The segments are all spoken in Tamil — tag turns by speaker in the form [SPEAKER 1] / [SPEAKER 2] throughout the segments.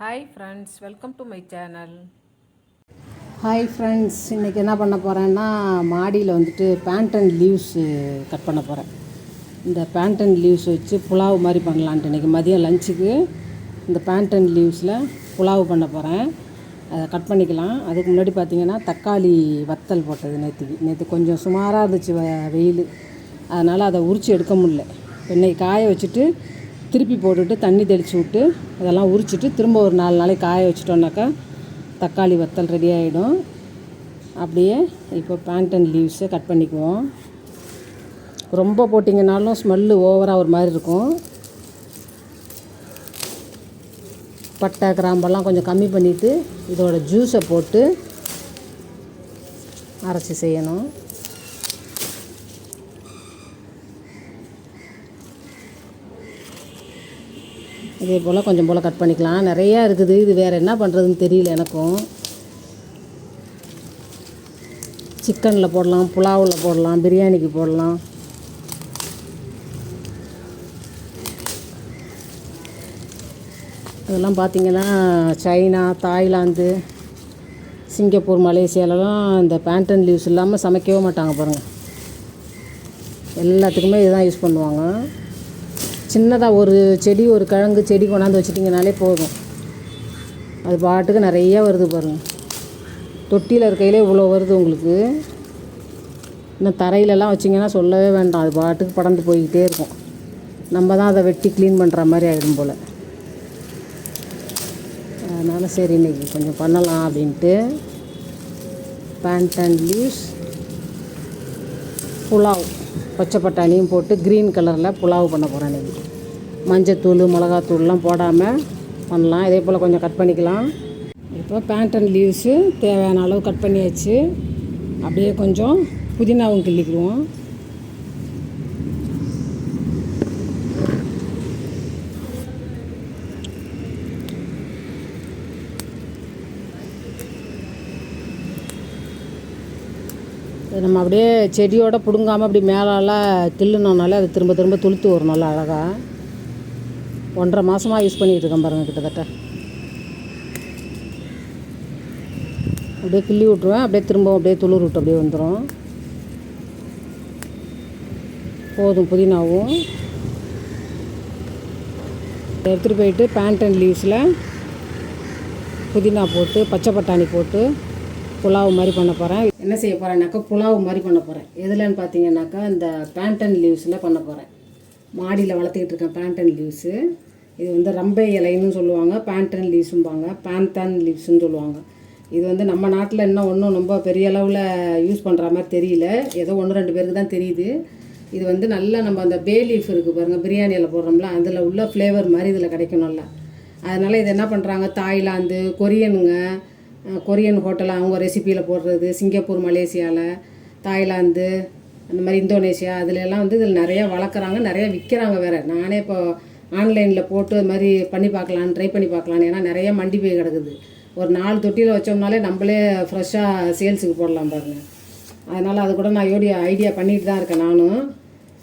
[SPEAKER 1] Hi friends welcome to my channel
[SPEAKER 2] hi friends இன்றைக்கி என்ன பண்ண போகிறேன்னா மாடியில் வந்துட்டு பேண்ட் அண்ட் கட் பண்ண போகிறேன் இந்த பேண்ட் அண்ட் லீவ்ஸ் வச்சு புலாவ் மாதிரி பண்ணலான்ட்டு இன்றைக்கி மதியம் லஞ்சுக்கு இந்த பேண்ட் அண்ட் லீவ்ஸில் புலாவ் பண்ண போகிறேன் அதை கட் பண்ணிக்கலாம். அதுக்கு முன்னாடி பார்த்தீங்கன்னா தக்காளி வத்தல் போட்டது நேற்றுக்கு நேற்று கொஞ்சம் சுமாராக இருந்துச்சு வெயில். அதனால் அதை உரித்து எடுக்க முடியல. இன்னைக்கு காய வச்சுட்டு திருப்பி போட்டுட்டு தண்ணி தெளித்து விட்டு அதெல்லாம் உரிச்சிட்டு திரும்ப ஒரு நாலு நாளைக்கு காய வச்சிட்டோம்னாக்கா தக்காளி வத்தல் ரெடி ஆகிடும் அப்படியே இப்போ பேண்ட் அண்ட் லீவ்ஸை கட் பண்ணிக்குவோம். ரொம்ப போட்டிங்கனாலும் ஸ்மெல்லு ஓவராக ஒரு மாதிரி இருக்கும். பட்டை கிராம்பெல்லாம் கொஞ்சம் கம்மி பண்ணிவிட்டு இதோட ஜூஸை போட்டு அரைச்சி செய்யணும். இதே போல் கொஞ்சம் போல் கட் பண்ணிக்கலாம். நிறையா இருக்குது. இது வேறு என்ன பண்ணுறதுன்னு தெரியல எனக்கும். சிக்கனில் போடலாம் புலாவில் போடலாம் பிரியாணிக்கு போடலாம். இதெல்லாம் பார்த்திங்கன்னா சைனா தாய்லாந்து சிங்கப்பூர் மலேசியாலலாம் இந்த பேண்டன் லீவ்ஸ் இல்லாமல் சமைக்கவே மாட்டாங்க பாருங்கள் எல்லாத்துக்குமே இதுதான் யூஸ் பண்ணுவாங்க. சின்னதாக ஒரு செடி ஒரு கிழங்கு செடி கொண்டாந்து வச்சிட்டிங்கனாலே போதும். அது பாட்டுக்கு நிறைய வருது பாருங்கள் தொட்டியில் இருக்கையிலே இவ்வளோ வருது உங்களுக்கு. இன்னும் தரையிலலாம் வச்சிங்கன்னா சொல்லவே வேண்டாம். அது பாட்டுக்கு படந்து போய்கிட்டே இருக்கும். நம்ம தான் அதை வெட்டி க்ளீன் பண்ணுற மாதிரி ஆகிடும் போல். அதனால் சரி இன்னைக்கு கொஞ்சம் பண்ணலாம் அப்படின்ட்டு. பேண்ட் அண்ட் லீவ்ஸ் புலாவ் பச்சை பட்டாணியும் போட்டு க்ரீன் கலரில் புலாவ் பண்ண போகிறேன் இன்றைக்கி மஞ்சத்தூள் மிளகாத்தூள்லாம் போடாமல் பண்ணலாம். இதே போல் கொஞ்சம் கட் பண்ணிக்கலாம். இப்போ பேண்ட் அண்ட் லீவ்ஸு தேவையான அளவு கட் பண்ணியாச்சு. அப்படியே கொஞ்சம் புதினாவும் கிள்ளிக்கிடுவோம். நம்ம அப்படியே செடியோட பிடுங்காமல் அப்படி மேலால் கிள்ளுனோனாலே அது திரும்ப திரும்ப துளுத்து வரும் நல்லா அழகாக ஒன்றரை மாதமாக யூஸ் பண்ணிகிட்டு இருக்கேன் பாருங்கள் கிட்டத்தட்ட. அப்படியே கிள்ளி விட்ருவேன் அப்படியே திரும்பவும் அப்படியே துளிர் விட்டு அப்படியே வந்துடும் போதும் புதினாவும். எடுத்துகிட்டு போயிட்டு பேண்ட் அண்ட் லீவ்ஸில் புதினா போட்டு பச்சை பட்டாணி போட்டு புலாவ் மாதிரி பண்ண போகிறேன் என்ன செய்ய போகிறேன்னாக்கா புலாவ் மாதிரி பண்ண போகிறேன் எதுலன்னு பார்த்தீங்கன்னாக்கா இந்த பேண்ட் அண்ட் லீவ்ஸில் பண்ண போகிறேன் மாடியில் வளர்த்துக்கிட்டு இருக்கேன் பேண்ட் அண்ட் லீவ்ஸு இது வந்து ரம்பை இலைன்னு சொல்லுவாங்க பேண்டன் லீவ்ஸும்பாங்க பேண்டன் லீவ்ஸ்னு சொல்லுவாங்க. இது வந்து நம்ம நாட்டில் இன்னும் ஒன்றும் ரொம்ப பெரிய அளவில் யூஸ் பண்ணுற மாதிரி தெரியல. ஏதோ ஒன்று ரெண்டு பேருக்கு தான் தெரியுது. இது வந்து நல்லா நம்ம அந்த பே லீஃப் இருக்குது பாருங்கள் பிரியாணியில் போடுறோம்ல அதில் உள்ள ஃப்ளேவர் மாதிரி இதில் கிடைக்கும் நல்லா. அதனால் இது என்ன பண்ணுறாங்க தாய்லாந்து கொரியனுங்க கொரியன் ஹோட்டல் அவங்க ரெசிப்பியில் போடுறது சிங்கப்பூர் மலேசியாவில் தாய்லாந்து அந்த மாதிரி இந்தோனேஷியா அதுலெல்லாம் வந்து இதில் நிறையா வளர்க்குறாங்க நிறைய விற்கிறாங்க வேறு. நானே இப்போ ஆன்லைனில் போட்டு அது மாதிரி பண்ணி பார்க்கலாம் ட்ரை பண்ணி பார்க்கலாம் ஏன்னா நிறைய மண்டி போய் கிடக்குது. ஒரு நாலு தொட்டியில் வச்சோம்னாலே நம்மளே ஃப்ரெஷ்ஷாக சேல்ஸுக்கு போடலாம் பாருங்கள் அதனால் அது கூட நான் யோடி ஐடியா பண்ணிட்டு தான் இருக்கேன் நானும்.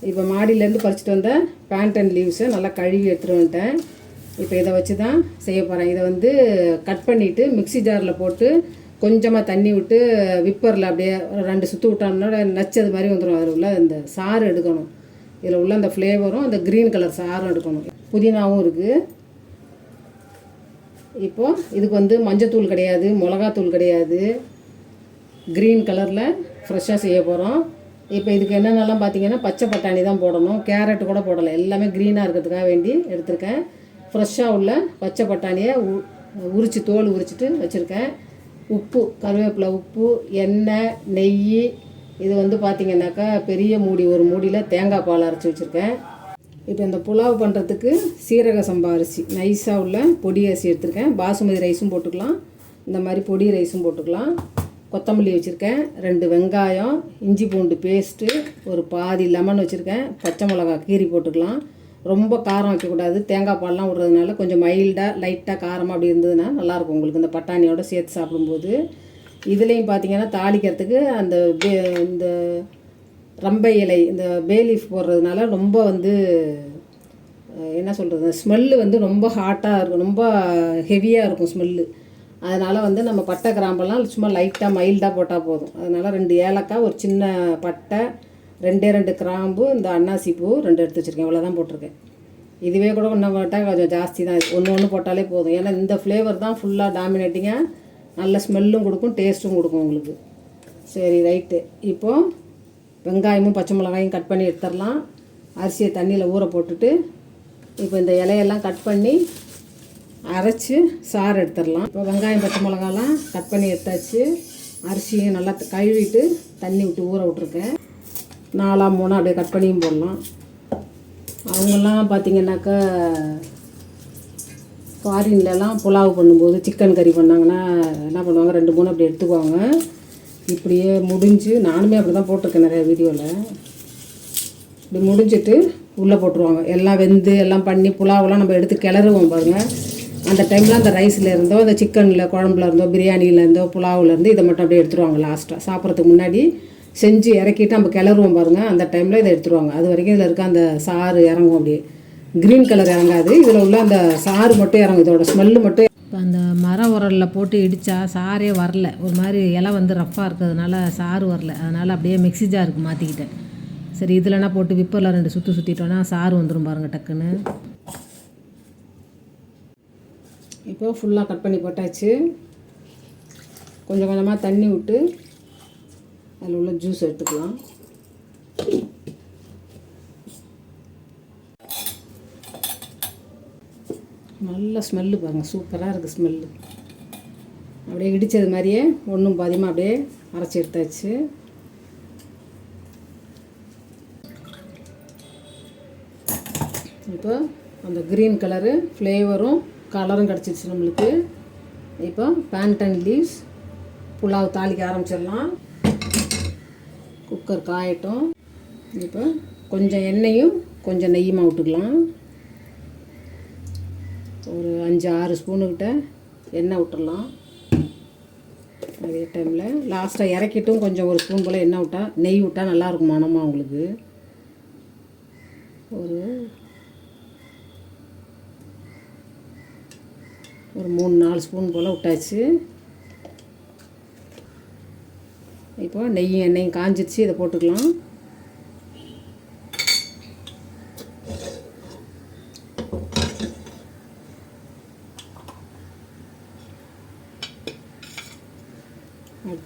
[SPEAKER 2] இப்போ மாடியிலேருந்து பறிச்சுட்டு வந்த பேண்ட் அண்ட் லீவ்ஸை நல்லா கழுவி எடுத்துகிட்டு வந்துட்டேன். இப்போ இதை வச்சு தான் செய்ய போகிறேன் இதை வந்து கட் பண்ணிவிட்டு மிக்ஸி ஜாரில் போட்டு கொஞ்சமாக தண்ணி விட்டு விப்பரில் அப்படியே ரெண்டு சுற்று விட்டோம்னா நச்சது மாதிரி வந்துடும் அதில் உள்ள இந்த சாறு எடுக்கணும். இதில் உள்ள அந்த ஃப்ளேவரும் அந்த க்ரீன் கலர் சாரும் எடுக்கணும். புதினாவும் இருக்குது இப்போது இதுக்கு வந்து மஞ்சத்தூள் கிடையாது மிளகாத்தூள் கிடையாது. க்ரீன் கலரில் ஃப்ரெஷ்ஷாக செய்ய போகிறோம் இப்போ இதுக்கு என்னென்னலாம் பார்த்தீங்கன்னா பச்சை பட்டாணி தான் போடணும். கேரட் கூட போடலை. எல்லாமே க்ரீனாக இருக்கிறதுக்காக வேண்டி எடுத்திருக்கேன். ஃப்ரெஷ்ஷாக உள்ள பச்சை பட்டாணியை உ உரித்து தோல் உரிச்சிட்டு வச்சுருக்கேன். உப்பு கருவேப்பிலை உப்பு எண்ணெய் நெய் இது வந்து பார்த்திங்கனாக்கா பெரிய மூடி ஒரு மூடியில் தேங்காய் பால் அரைச்சி வச்சுருக்கேன். இப்போ இந்த புலாவ் பண்ணுறதுக்கு சீரக சம்பா அரிசி. நைஸாக உள்ள பொடி அரிசி எடுத்திருக்கேன். பாசுமதி ரைஸும் போட்டுக்கலாம். இந்த மாதிரி பொடி ரைஸும் போட்டுக்கலாம். கொத்தமல்லி வச்சுருக்கேன். ரெண்டு வெங்காயம் இஞ்சி பூண்டு பேஸ்ட்டு ஒரு பாதி லெமன் வச்சுருக்கேன். பச்சை மிளகா கீரி போட்டுக்கலாம். ரொம்ப காரம் வைக்கக்கூடாது. தேங்காய் பால்லாம் விட்றதுனால கொஞ்சம் மைல்டாக லைட்டாக காரமாக அப்படி இருந்ததுன்னா நல்லாயிருக்கும் உங்களுக்கு இந்த பட்டாணியோடு சேர்த்து சாப்பிடும்போது. இதுலேயும் பார்த்தீங்கன்னா தாளிக்கிறதுக்கு அந்த பே- இந்த ரம்பை இலை இந்த பேலீஃப் போடுறதுனால ரொம்ப வந்து என்ன சொல்கிறது ஸ்மெல்லு வந்து ரொம்ப ஹாட்டாக இருக்கும் ரொம்ப ஹெவியாக இருக்கும் ஸ்மெல்லு அதனால் வந்து நம்ம பட்டை கிராம்பெல்லாம் சும்மா லைட்டாக மைல்டாக போட்டால் போதும். அதனால் ரெண்டு ஏலக்காய் ஒரு சின்ன பட்டை ரெண்டே ரெண்டு கிராம்பு இந்த அன்னாசி பூ ரெண்டு எடுத்து வச்சுருக்கேன். இவ்வளோதான் போட்டிருக்கேன். இதுவே கூட இன்னும் போட்டால் கொஞ்சம் ஜாஸ்தி தான். ஒன்று ஒன்று போட்டாலே போதும். ஏன்னா இந்த ஃப்ளேவர் தான் ஃபுல்லாக டாமினேட்டிங்காக நல்ல ஸ்மெல்லும் கொடுக்கும் டேஸ்ட்டும் கொடுக்கும் உங்களுக்கு. சரி ரைட்டு இப்போது வெங்காயமும் பச்சை மிளகாயும் கட் பண்ணி எடுத்துடலாம். அரிசியை தண்ணியில் ஊற போட்டுட்டு இப்போ இந்த இலையெல்லாம் கட் பண்ணி அரைச்சி சாறு எடுத்துடலாம். இப்போ வெங்காயம் பச்சை மிளகாலாம் கட் பண்ணி எடுத்தாச்சு. அரிசியும் நல்லா கழுவிட்டு தண்ணி விட்டு ஊற விட்ருக்கேன் நாலாம் மூணாக அப்படியே கட் பண்ணியும் போடலாம். அவங்கெல்லாம் பார்த்திங்கனாக்கா ஃபாரின்லலாம் புலாவ் பண்ணும்போது சிக்கன் கறி பண்ணாங்கன்னா என்ன பண்ணுவாங்க ரெண்டு மூணு அப்படி எடுத்துக்குவாங்க. இப்படியே முடிஞ்சு நானுமே அப்படி தான் போட்டிருக்கேன் நிறைய வீடியோவில் இப்படி முடிஞ்சிட்டு உள்ளே போட்டுருவாங்க. எல்லாம் வெந்து எல்லாம் பண்ணி புலாவெல்லாம் நம்ம எடுத்து கிளறுவோம் பாருங்கள் அந்த டைமில் அந்த ரைஸில் இருந்தோ அந்த சிக்கனில் குழம்புல இருந்தோ பிரியாணியில் இருந்தோ புலாவில் இருந்து இதை மட்டும் அப்படியே எடுத்துருவாங்க லாஸ்ட்டாக சாப்பிட்றதுக்கு முன்னாடி செஞ்சு இறக்கிட்டு நம்ம கிளறுவோம் பாருங்கள் அந்த டைமில் இதை எடுத்துருவாங்க. அது வரைக்கும் இதில் இருக்க அந்த சாறு இறங்கும் அப்படியே. க்ரீன் கலர் இறங்காது. இதில் உள்ள அந்த சாறு மட்டும் இறங்கும். இதோட ஸ்மெல்லு மட்டும்
[SPEAKER 3] இப்போ அந்த மர உரலில் போட்டு இடித்தா சாரே வரல. ஒரு மாதிரி இலை வந்து ரஃப்பாக இருக்கிறதுனால சாறு வரல. அதனால் அப்படியே மிக்ஸி ஜாருக்கு மாற்றிக்கிட்டேன் சரி இதுலனா போட்டு விப்பரில் ரெண்டு சுற்றி சுற்றிட்டோன்னா சாறு வந்துடும் பாருங்க டக்குன்னு.
[SPEAKER 2] இப்போ ஃபுல்லாக கட் பண்ணி போட்டாச்சு. கொஞ்சம் கொஞ்சமாக தண்ணி விட்டு அதில் உள்ள ஜூஸ் எடுத்துக்கலாம். நல்ல ஸ்மெல்லு பாருங்கள் சூப்பராக இருக்குது ஸ்மெல்லு அப்படியே இடித்தது மாதிரியே ஒன்றும் பாதியமாக அப்படியே அரைச்சி எடுத்தாச்சு. இப்போ அந்த க்ரீன் கலரு ஃப்ளேவரும் கலரும் கிடச்சிருச்சு நம்மளுக்கு. இப்போ பேண்டன் லீவ்ஸ் புலாவ் தாளிக்க ஆரம்பிச்சிடலாம். குக்கர் காயட்டும். இப்போ கொஞ்சம் எண்ணெயும் கொஞ்சம் நெய்யுமா விட்டுக்கலாம். ஒரு அஞ்சு ஆறு ஸ்பூனுக்கிட்ட எண்ணெய் விட்டுறலாம் அதே டைமில் லாஸ்ட்டாக இறக்கிட்டும் கொஞ்சம் ஒரு ஸ்பூன் போல் எண்ணெய் விட்டால் நெய் விட்டால் நல்லாயிருக்கும் மனமாக உங்களுக்கு. ஒரு ஒரு மூணு நாலு ஸ்பூன் போல் விட்டாச்சு. இப்போ நெய்யும் எண்ணெயும் காஞ்சிருச்சு இதை போட்டுக்கலாம்.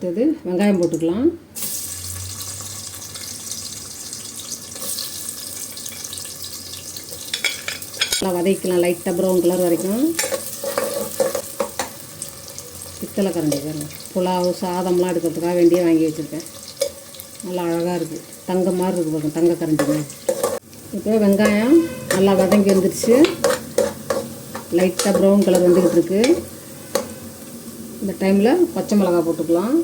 [SPEAKER 2] அடுத்தது வெங்காயம் போட்டுக்கலாம். நல்லா வதக்கலாம் லைட்டாக ப்ரௌன் கலர் வரைக்கும். பித்தளை கரண்டி பாருங்க. புலாவு சாதம்லாம் எடுக்கிறதுக்காக வேண்டியே வாங்கி வச்சுருக்கேன். நல்லா அழகாக இருக்குது தங்க மாதிரி இருக்குது பாருங்க தங்க கரண்டிங்க இப்போ வெங்காயம் நல்லா வதங்கி வந்துருச்சு. லைட்டாக ப்ரௌன் கலர் வந்துக்கிட்டு இருக்குது இந்த டைமில் பச்சை மிளகா போட்டுக்கலாம்.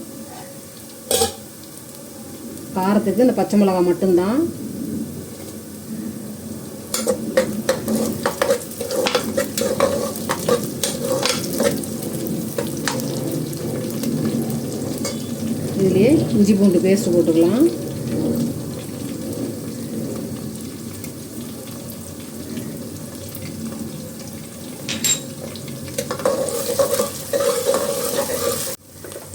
[SPEAKER 2] காரத்துக்கு இந்த பச்சை மிளகா மட்டும்தான். இதுலேயே இஞ்சி பூண்டு பேஸ்ட் போட்டுக்கலாம்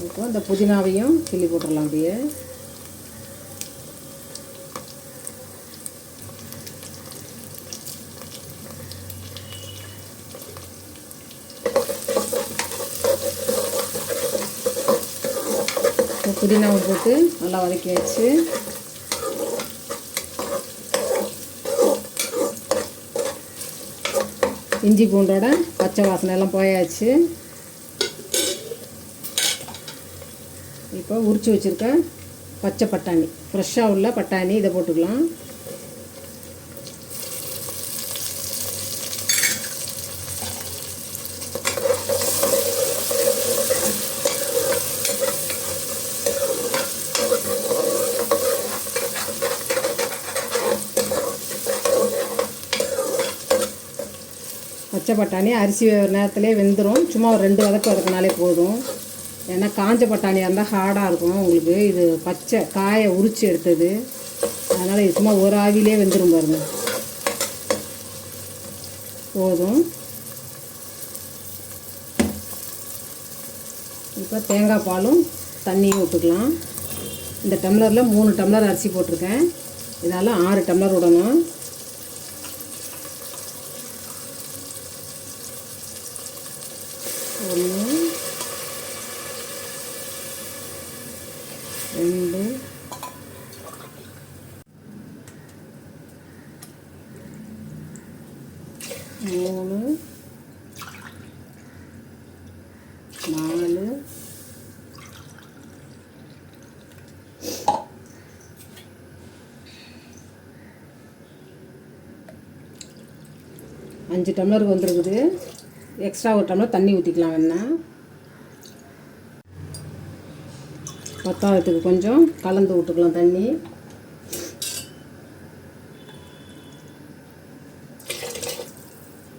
[SPEAKER 2] இப்போ இந்த புதினாவையும் கிள்ளி போட்டுடலாம் அப்படியே. புதினாவை போட்டு நல்லா வதக்கியாச்சு. இஞ்சி பூண்டோட பச்சை வாசனை எல்லாம் போயாச்சு. இப்போ உரித்து வச்சுருக்க பச்சை பட்டாணி. ஃப்ரெஷ்ஷாக உள்ள பட்டாணி இதை போட்டுக்கலாம். பச்சை பட்டாணி அரிசி நேரத்துலேயே வெந்துடும் சும்மா ஒரு ரெண்டு வதக்கு இருக்கனாலே போதும். ஏன்னா காஞ்ச பட்டாணியாக இருந்தால் ஹார்டாக இருக்கும். உங்களுக்கு இது பச்சை காயை உரித்து எடுத்தது. அதனால் இது சும்மா ஒரு ஆவிலே வெந்துடும் பாருங்க. போதும். இப்போ தேங்காய் பாலும் தண்ணியும் விட்டுக்கலாம் இந்த டம்ளரில் மூணு டம்ளர் அரிசி போட்டிருக்கேன். இதனால் ஆறு டம்ளர் விடணும் ஒன்று ரெண்டு மூணு நாலு அஞ்சு டம்ளருக்கு வந்துருக்குது. எக்ஸ்ட்ரா ஒரு டம்ளர் தண்ணி ஊற்றிக்கலாம் வேணா பத்தாவதுக்கு கொஞ்சம் கலந்து விட்டுக்கலாம் தண்ணி.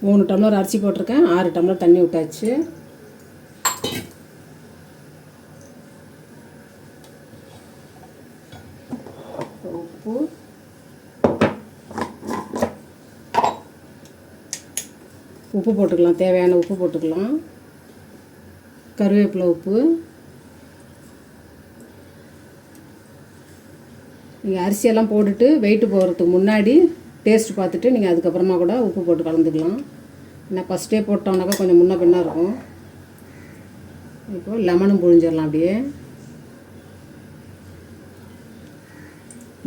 [SPEAKER 2] மூணு டம்ளர் அரிசி போட்டிருக்கேன். ஆறு டம்ளர் தண்ணி விட்டாச்சு. உப்பு. உப்பு போட்டுக்கலாம். தேவையான உப்பு போட்டுக்கலாம். கருவேப்பிலை உப்பு. நீங்கள் அரிசியெல்லாம் போட்டுட்டு வெயிட்டு போகிறதுக்கு முன்னாடி டேஸ்ட் பார்த்துட்டு நீங்கள் அதுக்கப்புறமா கூட உப்பு போட்டு கலந்துக்கலாம். ஏன்னா ஃபஸ்ட்டே போட்டோம்னாக்கா கொஞ்சம் முன்ன பின்னா இருக்கும். இப்போ லெமனும் புழிஞ்சிடலாம் அப்படியே.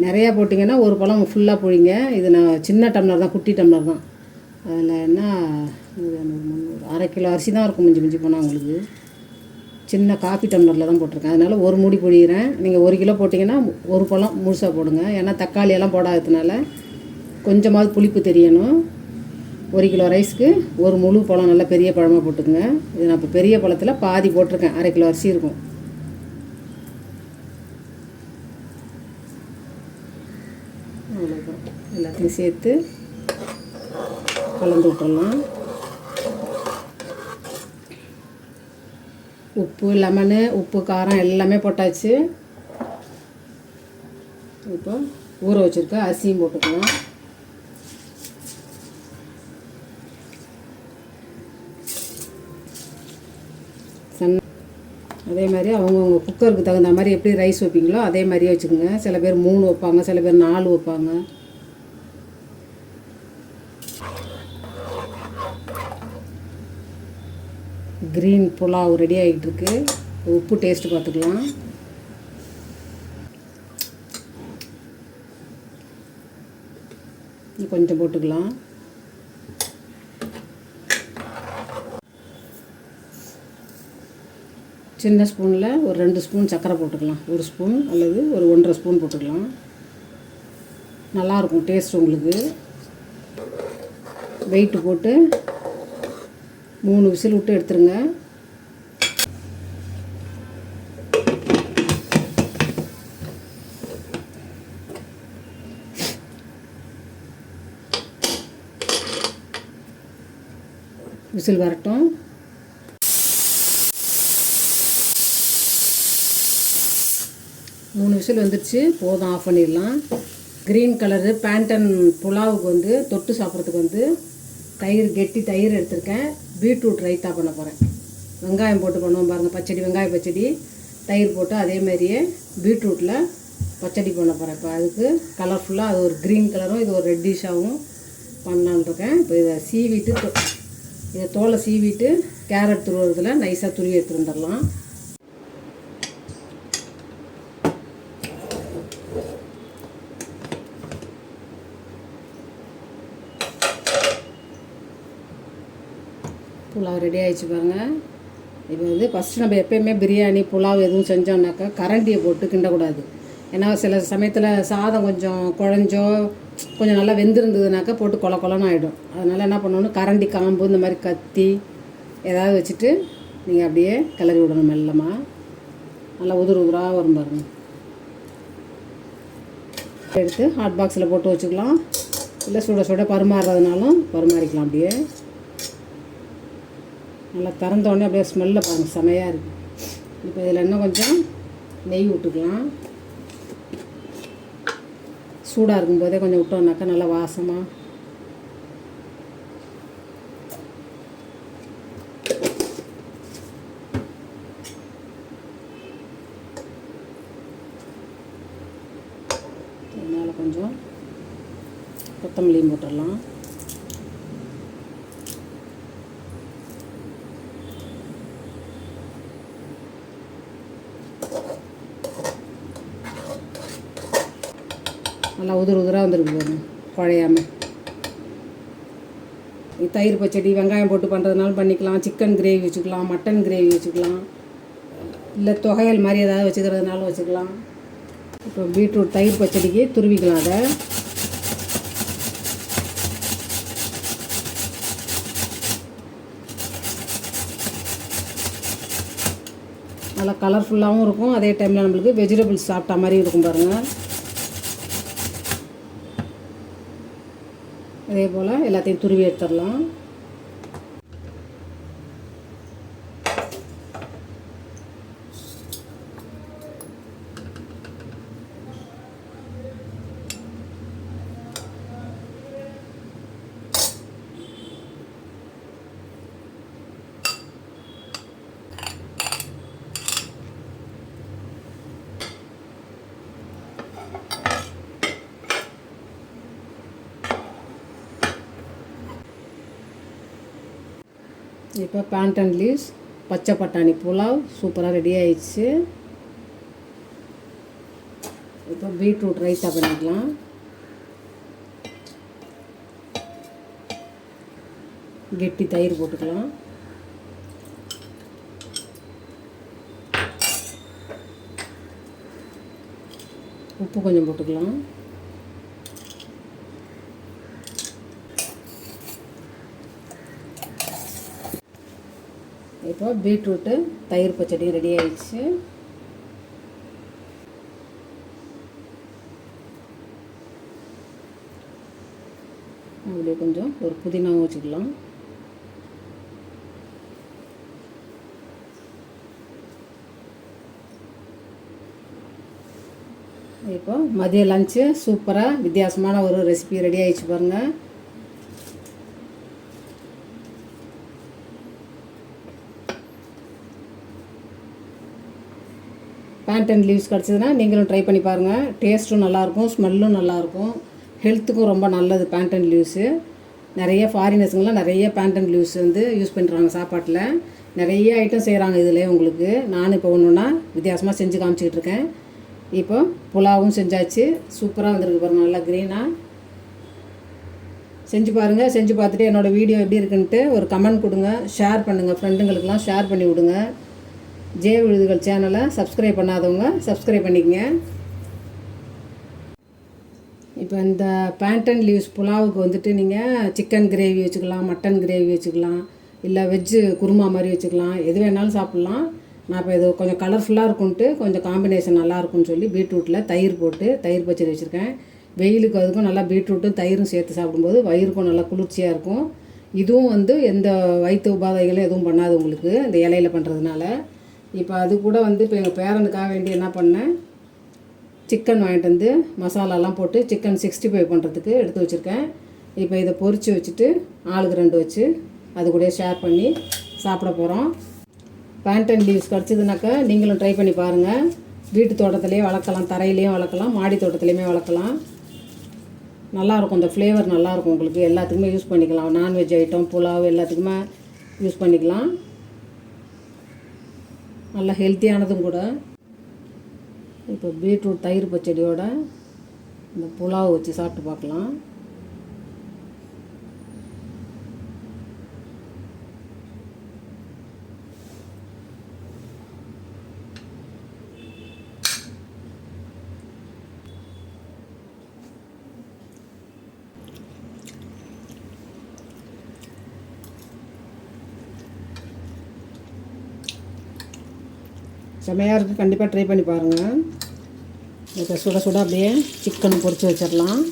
[SPEAKER 2] நிறையா போட்டிங்கன்னா ஒரு பழம் ஃபுல்லாக புழிங்க. இது நான் சின்ன டம்ளர் தான் குட்டி டம்ளர் தான். அதில் என்ன முந்நூறு அரை கிலோ அரிசி தான் இருக்கும் மிஞ்சி மிஞ்சி போனால் உங்களுக்கு. சின்ன காஃபி டம்ளரில் தான் போட்டிருக்கேன். அதனால் ஒரு மூடி பொழிகிறேன் நீங்கள் ஒரு கிலோ போட்டிங்கன்னா ஒரு பழம் முழுசாக போடுங்க. ஏன்னா தக்காளி எல்லாம் போடாததுனால கொஞ்சமாவது புளிப்பு தெரியணும். ஒரு கிலோ ரைஸ்க்கு ஒரு முழு பழம் நல்லா பெரிய பழமாக போட்டுக்கோங்க. இது நான் இப்போ பெரிய பழத்தில் பாதி போட்டிருக்கேன். அரை கிலோ அரிசி இருக்கும். அவ்வளோதான் எல்லாத்தையும் சேர்த்து கலந்து விட்டுடலாம். உப்பு லெமனு உப்பு காரம் எல்லாமே போட்டாச்சு. இப்போ ஊற வச்சுருக்க அரிசியும் போட்டுக்கலாம். சன் அதே மாதிரி அவங்கவுங்க குக்கருக்கு தகுந்த மாதிரி எப்படி ரைஸ் வைப்பீங்களோ அதே மாதிரியே வச்சுக்கோங்க. சில பேர் மூணு வைப்பாங்க சில பேர் நாலு வைப்பாங்க. க்ரீன் புலாவ் ரெடி ஆகிட்டு இருக்கு உப்பு டேஸ்ட் பார்த்துக்கலாம். கொஞ்சம் போட்டுக்கலாம். சின்ன ஸ்பூனில் ஒரு ரெண்டு ஸ்பூன் சர்க்கரை போட்டுக்கலாம். ஒரு ஸ்பூன் அல்லது ஒரு ஒன்றரை ஸ்பூன் போட்டுக்கலாம். நல்லாயிருக்கும் டேஸ்ட் உங்களுக்கு. வெயிட்டு போட்டு மூணு விசில் விட்டு எடுத்துருங்க. விசில் வரட்டும் மூணு விசில் வந்துடுச்சு போதும் ஆஃப் பண்ணிடலாம். க்ரீன் கலரு பேண்டன் புலாவுக்கு வந்து தொட்டு சாப்பிட்றதுக்கு வந்து தயிர் கெட்டி தயிர் எடுத்திருக்கேன். பீட்ரூட் ரைத்தா பண்ண போகிறேன் வெங்காயம் போட்டு பண்ணுவோம் பாருங்கள் பச்சடி வெங்காய பச்சடி. தயிர் போட்டு அதே மாதிரியே பீட்ரூட்டில் பச்சடி பண்ண போகிறேன் இப்போ அதுக்கு கலர்ஃபுல்லாக அது ஒரு க்ரீன் கலரும் இது ஒரு ரெட்டிஷாகவும் பண்ணலான்னு இருக்கேன். இப்போ இதை சீவிட்டு இதை தோலை சீவிட்டு கேரட் துருவுறதுல நைஸாக துருவி எடுத்துகிட்டு வந்துடலாம். புலாவ் ரெடி ஆகிடுச்சு பாருங்கள் இப்போ வந்து ஃபஸ்ட்டு நம்ம எப்பயுமே பிரியாணி புலாவ் எதுவும் செஞ்சோம்னாக்கா கரண்டியை போட்டு கிண்டக்கூடாது. ஏன்னா சில சமயத்தில் சாதம் கொஞ்சம் குழஞ்சோ கொஞ்சம் நல்லா வெந்திருந்ததுனாக்கா போட்டு கொல கொலன்னு ஆகிடும் அதனால் என்ன பண்ணணும்? கரண்டி காம்பு இந்த மாதிரி கத்தி ஏதாவது வச்சுட்டு நீங்கள் அப்படியே கிளறி விடணும் மெல்லமாக நல்லா உதிர் உதிராக வரும் பாருங்க. எடுத்து ஹாட் பாக்ஸில் போட்டு வச்சுக்கலாம். இல்லை சுட சுட பரிமாறுறதுனாலும் பரிமாறிக்கலாம் அப்படியே. நல்லா திறந்தோடனே அப்படியே ஸ்மெல்ல பாருங்கள் செமையாக இருக்குது இப்போ இதில் இன்னும் கொஞ்சம் நெய் விட்டுக்கலாம் சூடாக இருக்கும்போதே கொஞ்சம் விட்டோம்னாக்கா நல்லா வாசமாக கொஞ்சம் கொத்தமல்லியும் போட்டுடலாம். நல்லா உதிர் உதிராக வந்திருக்கு பாருங்க குழையாம. தயிர் பச்சடி வெங்காயம் போட்டு பண்ணுறதுனாலும் பண்ணிக்கலாம். சிக்கன் கிரேவி வச்சுக்கலாம் மட்டன் கிரேவி வச்சுக்கலாம். இல்லை தொகையல் மாதிரி ஏதாவது வச்சுக்கிறதுனாலும் வச்சுக்கலாம். இப்போ பீட்ரூட் தயிர் பச்சடிக்கு துருவிக்கலாம் அதை. நல்லா கலர்ஃபுல்லாகவும் இருக்கும். அதே டைமில் நம்மளுக்கு வெஜிடபிள்ஸ் சாப்பிட்டா மாதிரி இருக்கும் பாருங்கள் அதே போல் எல்லாத்தையும் துருவி எடுத்துடலாம். இப்போ பேண்ட் அண்ட் லீவ்ஸ் பச்சை பட்டாணி புலாவ் சூப்பராக ரெடி ஆயிடுச்சு. இப்போ பீட்ரூட் ரைத்தா பண்ணிக்கலாம் கெட்டி தயிர் போட்டுக்கலாம். உப்பு கொஞ்சம் போட்டுக்கலாம். இப்போ பீட்ரூட்டு தயிர் பச்சடி ரெடி ஆயிடுச்சு. அப்படியே கொஞ்சம் ஒரு புதினாவும் வச்சுக்கலாம். இப்போ மதிய லஞ்சு சூப்பராக வித்தியாசமான ஒரு ரெசிபி ரெடி ஆயிடுச்சு பாருங்கள் பேண்ட் அண்ட் லீவ்ஸ் கிடச்சிதுன்னா நீங்களும் ட்ரை பண்ணி பாருங்கள் டேஸ்ட்டும் நல்லாயிருக்கும் ஸ்மெல்லும் நல்லாயிருக்கும். ஹெல்த்துக்கும் ரொம்ப நல்லது பேண்ட் அண்ட் லீவ்ஸு நிறைய ஃபாரினர்ஸுங்கெலாம் நிறைய பேண்ட் அண்ட் லீவ்ஸ் வந்து யூஸ் பண்ணுறாங்க சாப்பாட்டில். நிறைய ஐட்டம் செய்கிறாங்க இதில் உங்களுக்கு. நானும் இப்போ ஒன்று ஒன்றா வித்தியாசமாக செஞ்சு காமிச்சிக்கிட்டு இருக்கேன். இப்போ புலாவும் செஞ்சாச்சு. சூப்பராக வந்திருக்கு பாருங்கள் நல்லா க்ரீனாக செஞ்சு பாருங்கள் செஞ்சு பார்த்துட்டு என்னோடய வீடியோ எப்படி இருக்குன்ட்டு ஒரு கமெண்ட் கொடுங்க. ஷேர் பண்ணுங்கள் ஃப்ரெண்டுங்களுக்கெல்லாம் ஷேர் பண்ணி விடுங்க. ஜே விழுதுகள் சேனலை சப்ஸ்கிரைப் பண்ணாதவங்க சப்ஸ்கிரைப் பண்ணிக்கங்க. இப்போ இந்த பேண்டன் லீவ்ஸ் புலாவுக்கு வந்துட்டு நீங்கள் சிக்கன் கிரேவி வச்சுக்கலாம் மட்டன் கிரேவி வச்சுக்கலாம் இல்லை வெஜ்ஜு குருமா மாதிரி வச்சுக்கலாம். எது வேணாலும் சாப்பிட்லாம். நான் இப்போ இது கொஞ்சம் கலர்ஃபுல்லாக இருக்கும்ன்ட்டு கொஞ்சம் காம்பினேஷன் நல்லா இருக்கும்னு சொல்லி பீட்ரூட்டில் தயிர் போட்டு தயிர் பச்சடி வச்சுருக்கேன். வெயிலுக்கு அதுக்கும் நல்லா பீட்ரூட்டும் தயிரும் சேர்த்து சாப்பிடும்போது வயிறுக்கும் நல்லா குளிர்ச்சியாக இருக்கும். இதுவும் வந்து எந்த வயிற்று உபாதைகளும் எதுவும் பண்ணாது உங்களுக்கு இந்த இலையில பண்ணுறதுனால இப்போ அது கூட வந்து இப்போ எங்கள் பேரனுக்காக வேண்டி என்ன பண்ணேன் சிக்கன் வாங்கிட்டு வந்து மசாலாலாம் போட்டு சிக்கன் சிக்ஸ்டி ஃபைவ் பண்ணுறதுக்கு எடுத்து வச்சுருக்கேன். இப்போ இதை பொறிச்சு வச்சுட்டு ஆளுக்கு ரெண்டு வச்சு அது கூட ஷேர் பண்ணி சாப்பிட போகிறோம் பேண்டன் லீவ்ஸ் கிடச்சிதுனாக்கா நீங்களும் ட்ரை பண்ணி பாருங்கள் வீட்டு தோட்டத்துலேயே வளர்க்கலாம் தரையிலையும் வளர்க்கலாம் மாடி தோட்டத்துலேயுமே வளர்க்கலாம். நல்லாயிருக்கும் இந்த ஃப்ளேவர் நல்லாயிருக்கும் உங்களுக்கு. எல்லாத்துக்குமே யூஸ் பண்ணிக்கலாம். நான்வெஜ் ஐட்டம் புலாவ் எல்லாத்துக்குமே யூஸ் பண்ணிக்கலாம். நல்லா ஹெல்த்தியானதும் கூட. இப்போ பீட்ரூட் தயிர் பச்சடியோட இந்த புலாவ் வச்சு சாப்பிட்டு பார்க்கலாம். செமையாக இருக்குது கண்டிப்பாக ட்ரை பண்ணி பாருங்கள் இதை சுட சுட அப்படியே சிக்கன் பொறிச்சு வச்சிடலாம்.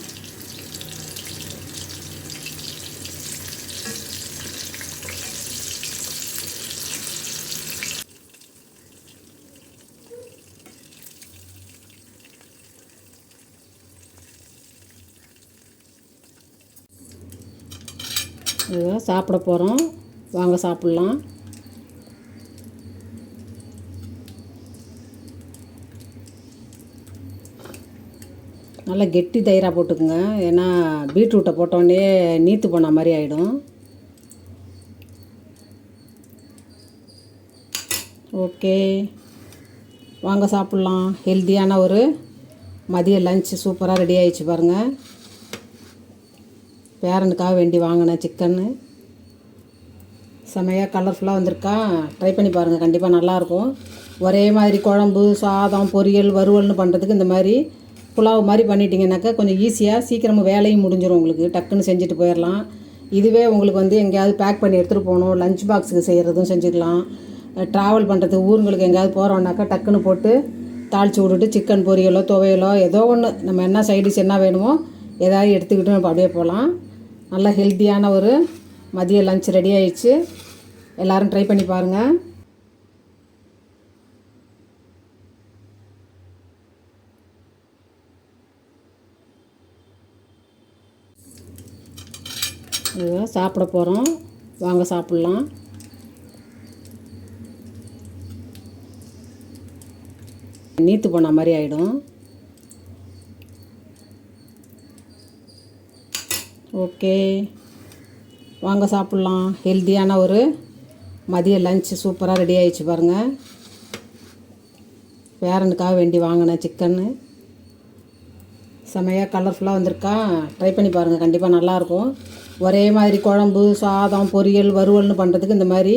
[SPEAKER 2] இதுதான் சாப்பிட போகிறோம் வாங்க சாப்பிட்லாம். நல்லா கெட்டி தயிராக போட்டுக்குங்க. ஏன்னா பீட்ரூட்டை போட்டோடனே நீத்து போன மாதிரி ஆகிடும் ஓகே. வாங்க சாப்பிட்லாம். ஹெல்த்தியான ஒரு மதிய லஞ்சு சூப்பராக ரெடி ஆகிடுச்சு பாருங்கள் பேரனுக்காக வேண்டி வாங்கினேன் சிக்கன்னு. செமையாக கலர்ஃபுல்லாக வந்திருக்கா. ட்ரை பண்ணி பாருங்கள் கண்டிப்பாக நல்லாயிருக்கும் ஒரே மாதிரி குழம்பு சாதம் பொரியல் வறுவல்னு பண்ணுறதுக்கு இந்த மாதிரி புலாவ் மாதிரி பண்ணிட்டீங்கன்னாக்கா கொஞ்சம் ஈஸியாக சீக்கிரமாக வேலையும் முடிஞ்சிடும் உங்களுக்கு. டக்குன்னு செஞ்சுட்டு போயிடலாம் இதுவே உங்களுக்கு வந்து எங்கேயாவது பேக் பண்ணி எடுத்துகிட்டு போகணும். லஞ்ச் பாக்ஸுக்கு செய்கிறதும் செஞ்சுக்கலாம். ட்ராவல் பண்ணுறது ஊருங்களுக்கு எங்கேயாவது போகிறோம்னாக்கா டக்குன்னு போட்டு தாளித்து விட்டுட்டு சிக்கன் பொரியலோ துவையலோ ஏதோ ஒன்று நம்ம என்ன சைடிஷ் என்ன வேணுமோ ஏதாவது எடுத்துக்கிட்டு நம்ம அப்படியே போகலாம். நல்ல ஹெல்த்தியான ஒரு மதிய லஞ்ச் ரெடி ஆயிடுச்சு. எல்லோரும் ட்ரை பண்ணி பாருங்கள் இதுதான் சாப்பிட போகிறோம் வாங்க சாப்பிட்லாம். நீத்து போன மாதிரி ஆகிடும் ஓகே. வாங்க சாப்பிட்லாம். ஹெல்த்தியான ஒரு மதிய லஞ்ச் சூப்பராக ரெடி ஆகிடுச்சு பாருங்கள் பேரனுக்காக வேண்டி வாங்கினேன் சிக்கன்னு செமையாக கலர்ஃபுல்லாக வந்திருக்கா. ட்ரை பண்ணி பாருங்கள் கண்டிப்பாக நல்லாயிருக்கும் ஒரே மாதிரி குழம்பு சாதம் பொரியல் வறுவல்னு பண்ணுறதுக்கு இந்த மாதிரி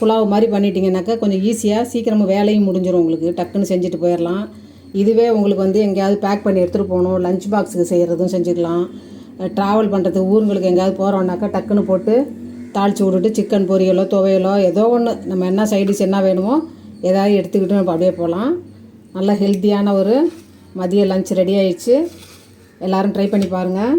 [SPEAKER 2] புலாவ் மாதிரி பண்ணிட்டீங்கன்னாக்கா கொஞ்சம் ஈஸியாக சீக்கிரமாக வேலையும் முடிஞ்சிடும் உங்களுக்கு. டக்குன்னு செஞ்சுட்டு போயிடலாம் இதுவே உங்களுக்கு வந்து எங்கேயாவது பேக் பண்ணி எடுத்துகிட்டு போகணும். லஞ்ச் பாக்ஸுக்கு செய்கிறதும் செஞ்சுக்கலாம். ட்ராவல் பண்ணுறது ஊருங்களுக்கு எங்கேயாவது போகிறோன்னாக்கா டக்குன்னு போட்டு தாளித்து விட்டுட்டு சிக்கன் பொரியலோ துவையலோ ஏதோ ஒன்று நம்ம என்ன சைடிஷ் என்ன வேணுமோ ஏதாவது எடுத்துக்கிட்டு நம்ம அப்படியே போகலாம். நல்ல ஹெல்த்தியான ஒரு மதிய லஞ்ச் ரெடி ஆயிடுச்சு. எல்லோரும் ட்ரை பண்ணி பாருங்கள்